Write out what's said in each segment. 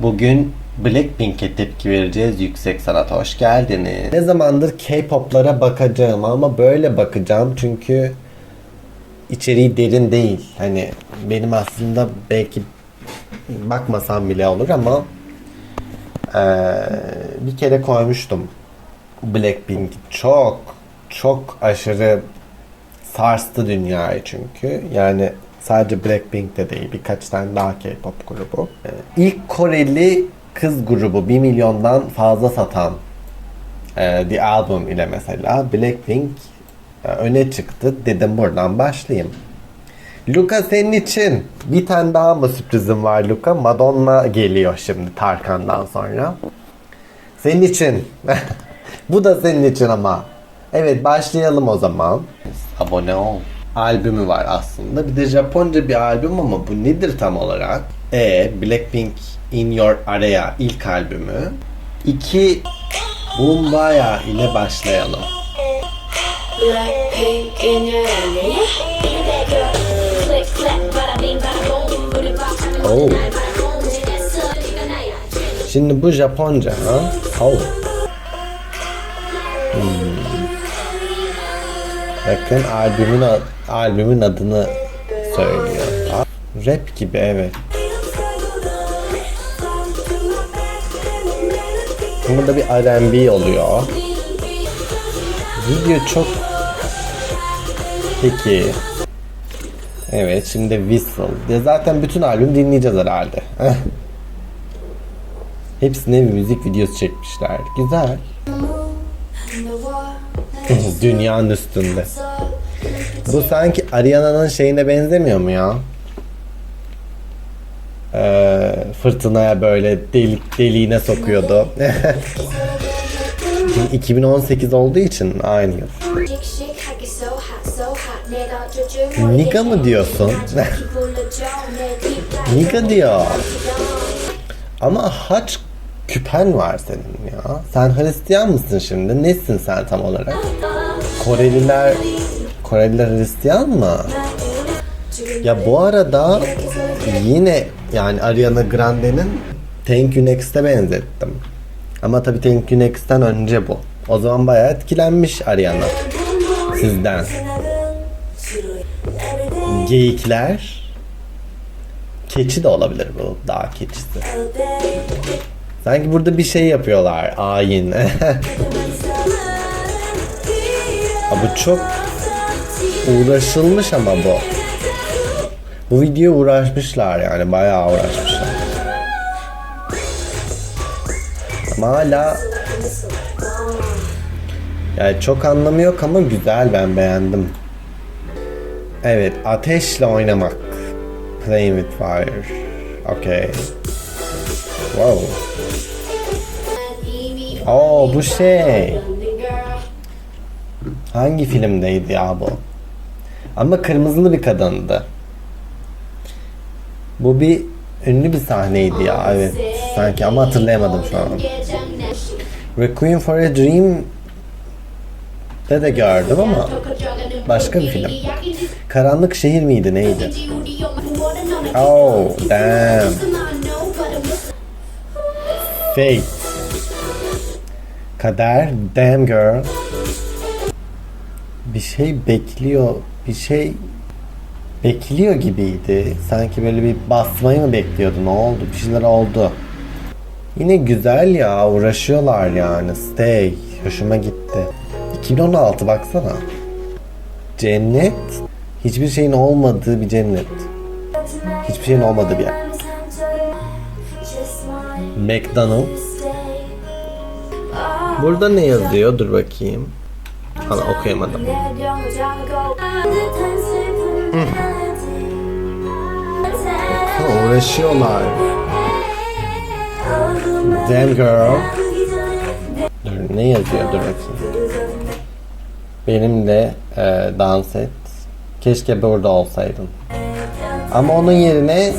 Bugün Blackpink'e tepki vereceğiz. Yüksek Sanat'a hoş geldiniz. Ne zamandır K-pop'lara bakacağım ama böyle bakacağım çünkü içeriği derin değil. Hani benim aslında belki bakmasam bile olur ama eee, bir kere koymuştum. Blackpink çok çok aşırı sarstı dünyayı çünkü. Yani sadece Blackpink de değil birkaç tane daha K-pop grubu. Ee, İlk Koreli kız grubu 1 milyondan fazla satan e, The Album ile mesela Blackpink e, öne çıktı. Dedim buradan başlayayım. Luka senin için bir tane daha mı sürprizim var Luka? Madonna geliyor şimdi Tarkan'dan sonra. Senin için. Bu da senin için ama. Evet başlayalım o zaman. Abone ol. Albümü var aslında. Bir de Japonca bir albüm ama bu nedir tam olarak? E Blackpink In Your Area ilk albümü. 2 Bumbaya ile başlayalım. Blackpink in your area. Oh. Şimdi bu Japonca ha? Oh. Hmm. Bakın albümün albümün adını söylüyor. Rap gibi evet. Burada bir R&B oluyor. Video çok Peki. Evet şimdi Whistle. Ya zaten bütün albüm dinleyeceğiz herhalde. Hepsine bir müzik videosu çekmişler. Güzel. Dünyanın üstünde. Bu sanki Ariana'nın şeyine benzemiyor mu ya? Ee, fırtınaya böyle delik deliğine sokuyordu. 2018 olduğu için aynı yıl. Nika mı diyorsun? Nika diyor. Ama haç küpen var senin ya. Sen Hristiyan mısın şimdi? Nesin sen tam olarak? Koreliler Koreliler Hristiyan mı? Ya bu arada yine yani Ariana Grande'nin Thank You Next'e benzettim. Ama tabii Thank You Next'ten önce bu. O zaman bayağı etkilenmiş Ariana sizden. Geyikler Keçi de olabilir bu. Dağ keçisi. Sanki burada bir şey yapıyorlar. Ayin. Ha, bu çok uğraşılmış ama bu. Bu video uğraşmışlar yani. Bayağı uğraşmışlar. Ama hala yani çok anlamı yok ama güzel ben beğendim. Evet, ateşle oynamak. Playing with fire. Okay. Wow. Oo bu şey. Hangi filmdeydi ya bu? Ama kırmızılı bir kadındı. Bu bir ünlü bir sahneydi ya evet. Sanki ama hatırlayamadım şu an. Requiem for a Dream de de gördüm ama başka bir film. Karanlık Şehir miydi neydi? Oh damn. Fate. Kader, damn girl. Bir şey bekliyor, bir şey bekliyor gibiydi. Sanki böyle bir basmayı mı bekliyordu? Ne oldu? Bir şeyler oldu. Yine güzel ya, uğraşıyorlar yani. Stay. Hoşuma gitti. 2016 baksana. Cennet. Hiçbir şeyin olmadığı bir cennet. Hiçbir şeyin olmadığı bir yer. McDonald's. Burada ne yazıyor? Dur bakayım. Hala okuyamadım. Ha, uğraşıyorlar. Damn girl. Dur ne yazıyor? Dur bakayım. Benimle e, dans et. Keşke burada olsaydın. Ama onun yerine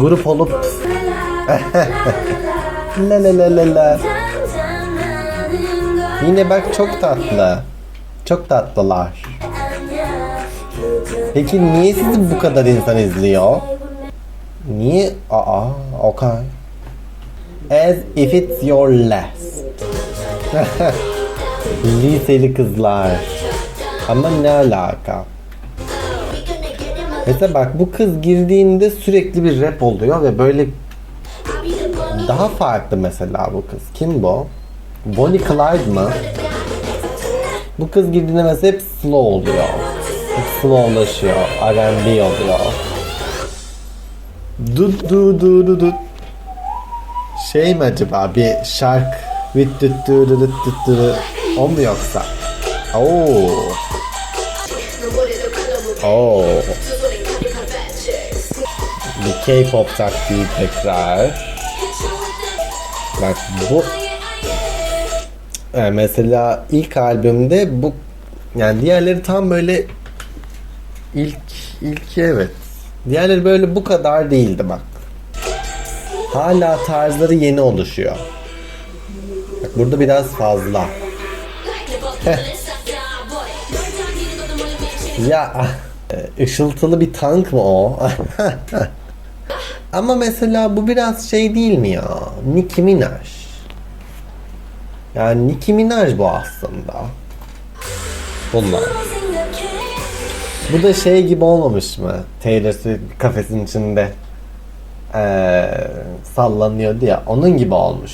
grup olup la la la la la. Yine bak çok tatlı. Çok tatlılar. Peki niye sizi bu kadar insan izliyor? Niye? Aa, okay. As if it's your last. Liseli kızlar. Ama ne alaka? Mesela bak bu kız girdiğinde sürekli bir rap oluyor ve böyle daha farklı mesela bu kız. Kim bu? Bonnie Clyde mı? Bu kız girdiğinde mesela hep slow oluyor. Hep slowlaşıyor. R&B oluyor. Dut du du du du. Şey mi acaba bir şark with dut du du dut dut du. O mu yoksa? Oo. Oo. Bir K-pop taktiği tekrar. Bak bu e, mesela ilk albümde bu yani diğerleri tam böyle ilk ilk evet. Diğerleri böyle bu kadar değildi bak. Hala tarzları yeni oluşuyor. Bak burada biraz fazla. Ya ışıltılı bir tank mı o? Ama mesela bu biraz şey değil mi ya? Nicki Minaj. Yani Nicki Minaj bu aslında. Bunlar. Bu da şey gibi olmamış mı? Taylor Swift kafesin içinde eee sallanıyordu ya. Onun gibi olmuş.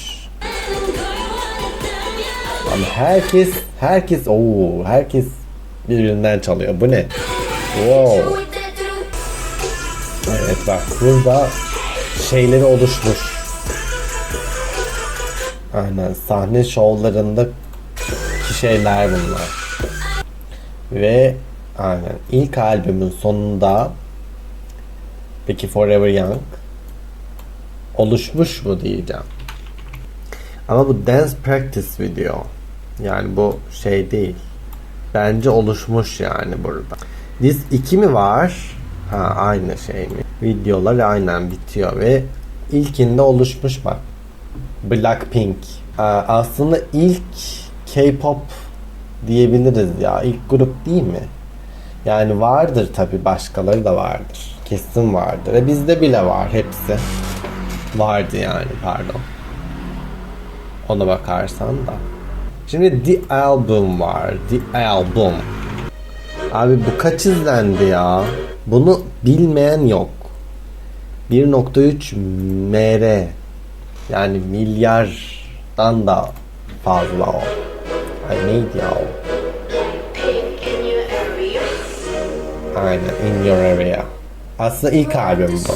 Ama herkes, herkes, ooo, herkes birbirinden çalıyor. Bu ne? Wow. Evet bak burada şeyleri oluşmuş. Aynen sahne şovlarında şeyler bunlar. Ve aynen ilk albümün sonunda peki Forever Young oluşmuş mu diyeceğim. Ama bu dance practice video. Yani bu şey değil. Bence oluşmuş yani burada. Diz 2 mi var? Ha aynı şey mi? Videolar aynen bitiyor ve ilkinde oluşmuş bak. Blackpink. Aa, aslında ilk K-pop diyebiliriz ya. İlk grup değil mi? Yani vardır tabi başkaları da vardır. Kesin vardır. E bizde bile var hepsi. Vardı yani pardon. Ona bakarsan da. Şimdi The Album var. The Album. Abi bu kaç izlendi ya? Bunu bilmeyen yok. 1.3 MR. Yani milyardan da fazla o. Ay neydi ya o? Aynen In Your Area. Aslında ilk albüm bu.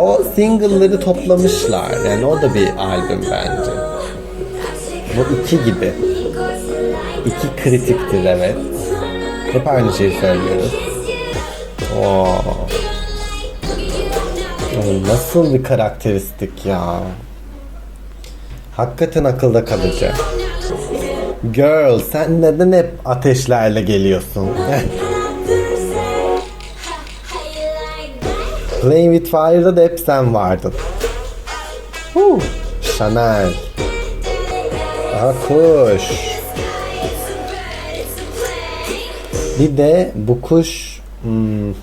O single'ları toplamışlar. Yani o da bir albüm bence. Bu iki gibi. İki kritiktir evet. Hep aynı şeyi söylüyoruz. Oo. Ay, Nasıl bir karakteristik ya. Hakikaten akılda kalıcı. Girl sen neden hep ateşlerle geliyorsun? Playing with Fire'da da hep sen vardın. Huh. Chanel. Aha kuş. Bir de bu kuş hmm,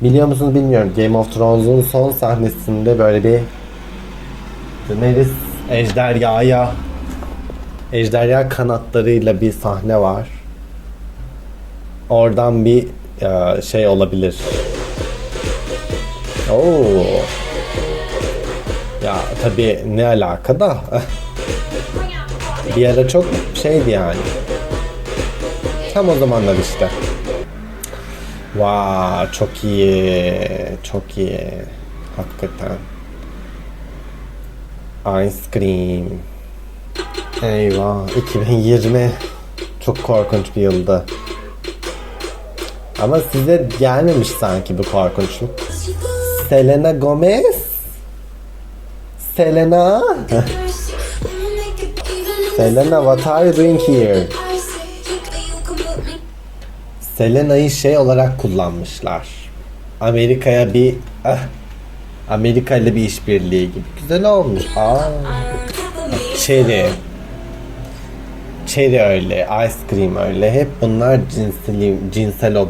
biliyor musunuz bilmiyorum Game of Thrones'un son sahnesinde böyle bir Daenerys ejderhaya ejderha kanatlarıyla bir sahne var. Oradan bir e, şey olabilir. Oo. Ya tabii ne alaka da bir ara çok şeydi yani. Tam o zamanlar işte. Vay çok iyi. Çok iyi. Hakikaten. Ice Cream. Eyvah. 2020 çok korkunç bir yıldı. Ama size gelmemiş sanki bu korkunçluk. Selena Gomez. Selena. Selena what are you doing here? Selena'yı şey olarak kullanmışlar. Amerika'ya bir ah, Amerika ile bir işbirliği gibi. Güzel olmuş. Aa. Cherry. Cherry öyle, ice cream öyle. Hep bunlar cinsel, cinsel o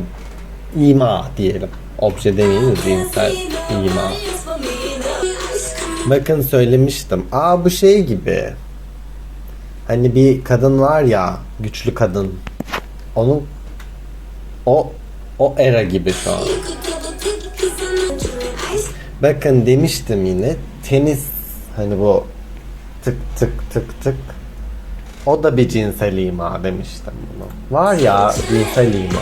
ima diyelim. Obje demeyelim de cinsel ima. Bakın söylemiştim. Aa bu şey gibi. Hani bir kadın var ya, güçlü kadın. Onun o o era gibi şu an. Bakın demiştim yine tenis hani bu tık tık tık tık o da bir cinsel ima demiştim bunu. Var ya cinsel ima.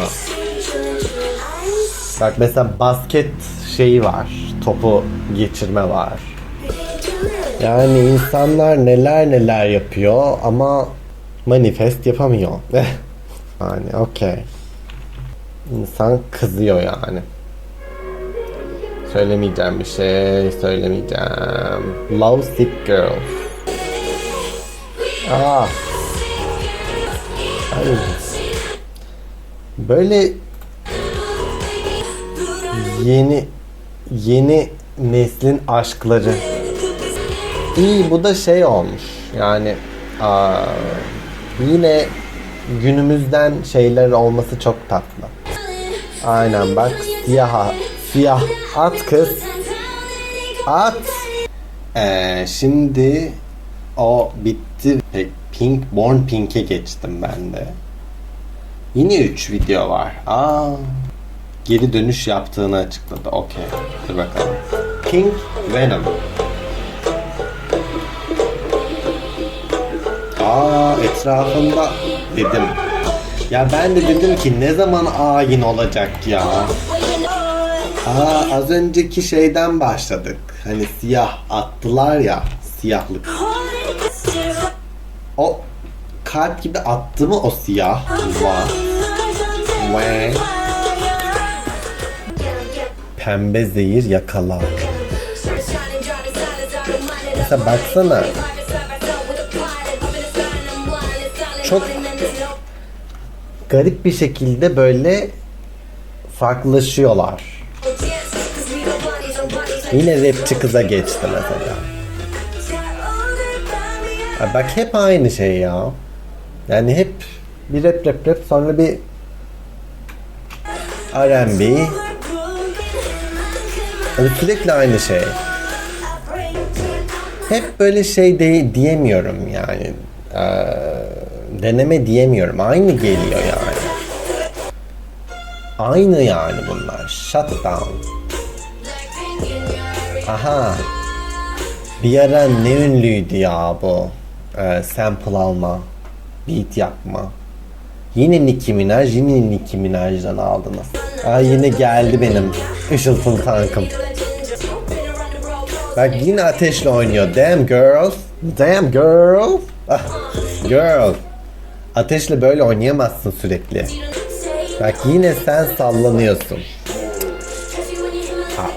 Bak mesela basket şeyi var. Topu geçirme var. Yani insanlar neler neler yapıyor ama manifest yapamıyor. yani okey. İnsan kızıyor yani. Söylemeyeceğim bir şey söylemeyeceğim. Love Sick Girl. Aa. Ay. Böyle yeni yeni neslin aşkları. İyi bu da şey olmuş. Yani aa, yine günümüzden şeyler olması çok tatlı. Aynen bak siyah siyah at kız at. Ee, şimdi o bitti. Pink Born Pink'e geçtim ben de. Yine 3 video var. Aa, geri dönüş yaptığını açıkladı. Okey. Dur bakalım. Pink Venom. Aa etrafında dedim. Ya ben de dedim ki ne zaman ayin olacak ya. Aa az önceki şeyden başladık. Hani siyah attılar ya siyahlık. O kalp gibi attı mı o siyah? Vay. Pembe zehir yakala. Mesela baksana. Çok garip bir şekilde böyle farklılaşıyorlar. Yine rapçi kıza geçti mesela. Bak hep aynı şey ya. Yani hep bir rap rap rap sonra bir R&B. Yani sürekli aynı şey. Hep böyle şey de, diyemiyorum yani. Ee, deneme diyemiyorum. Aynı geliyor yani. Aynı yani bunlar. Shutdown. Aha. Bir ara ne ünlüydü ya bu? Ee, sample alma. Beat yapma. Yine Nicki Minaj, yine Nicki Minaj'dan aldınız. Aa yine geldi benim ışıltılı tankım. Bak yine ateşle oynuyor. Damn girl. Damn girl. Ah, girl. Ateşle böyle oynayamazsın sürekli. Bak yine sen sallanıyorsun.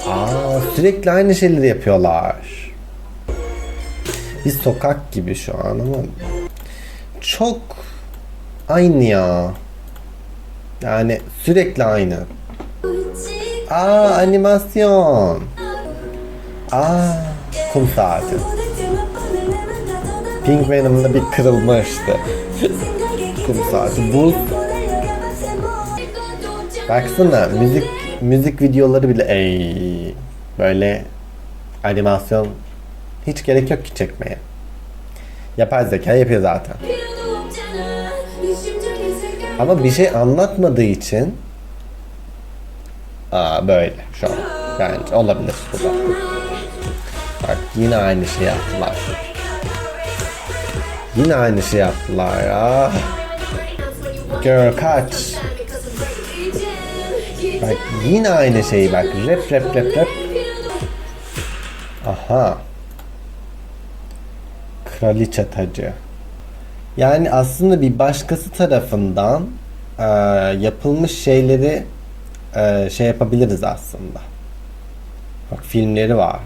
Aa, sürekli aynı şeyleri yapıyorlar. Bir sokak gibi şu an ama çok aynı ya. Yani sürekli aynı. Aa animasyon. Aa kum saati. Pink Venom'da bir kırılma işte. kum saati. Bu baksana müzik müzik videoları bile ey böyle animasyon hiç gerek yok ki çekmeye. Yapay zeka yapıyor zaten. Ama bir şey anlatmadığı için Aa böyle şu an. Bence olabilir bu da. Bak yine aynı şey yaptılar. Yine aynı şey yaptılar ya. Girl kaç. Bak yine aynı şey bak. Rap rap rap rap. Aha. Kraliçe tacı. Yani aslında bir başkası tarafından e, yapılmış şeyleri e, şey yapabiliriz aslında. Bak filmleri var.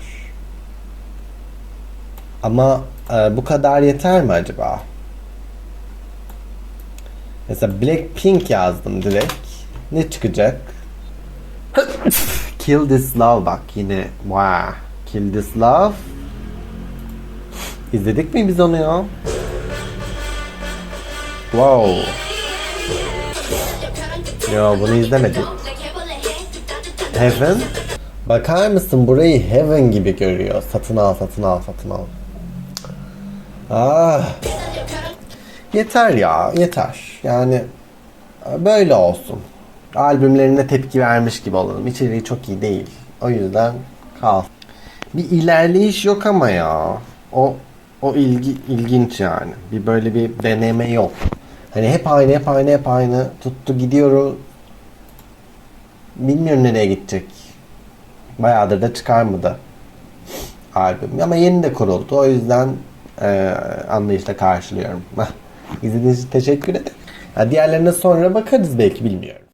Ama e, bu kadar yeter mi acaba? Mesela Blackpink yazdım direkt. Ne çıkacak? Kill This Love bak yine. Wow. Kill This Love. İzledik mi biz onu ya? Wow. Yo bunu izlemedik. Heaven. Bakar mısın burayı Heaven gibi görüyor. Satın al, satın al, satın al. Ah. Yeter ya, yeter. Yani böyle olsun. Albümlerine tepki vermiş gibi olalım. İçeriği çok iyi değil. O yüzden kal. Bir ilerleyiş yok ama ya. O o ilgi ilginç yani. Bir böyle bir deneme yok. Hani hep aynı, hep aynı, hep aynı. Tuttu gidiyoruz. Bilmiyorum nereye gidecek. Bayağıdır da çıkarmadı albüm. Ama yeni de kuruldu. O yüzden e, anlayışla karşılıyorum. İzlediğiniz için teşekkür ederim. Ha, diğerlerine sonra bakarız belki bilmiyorum.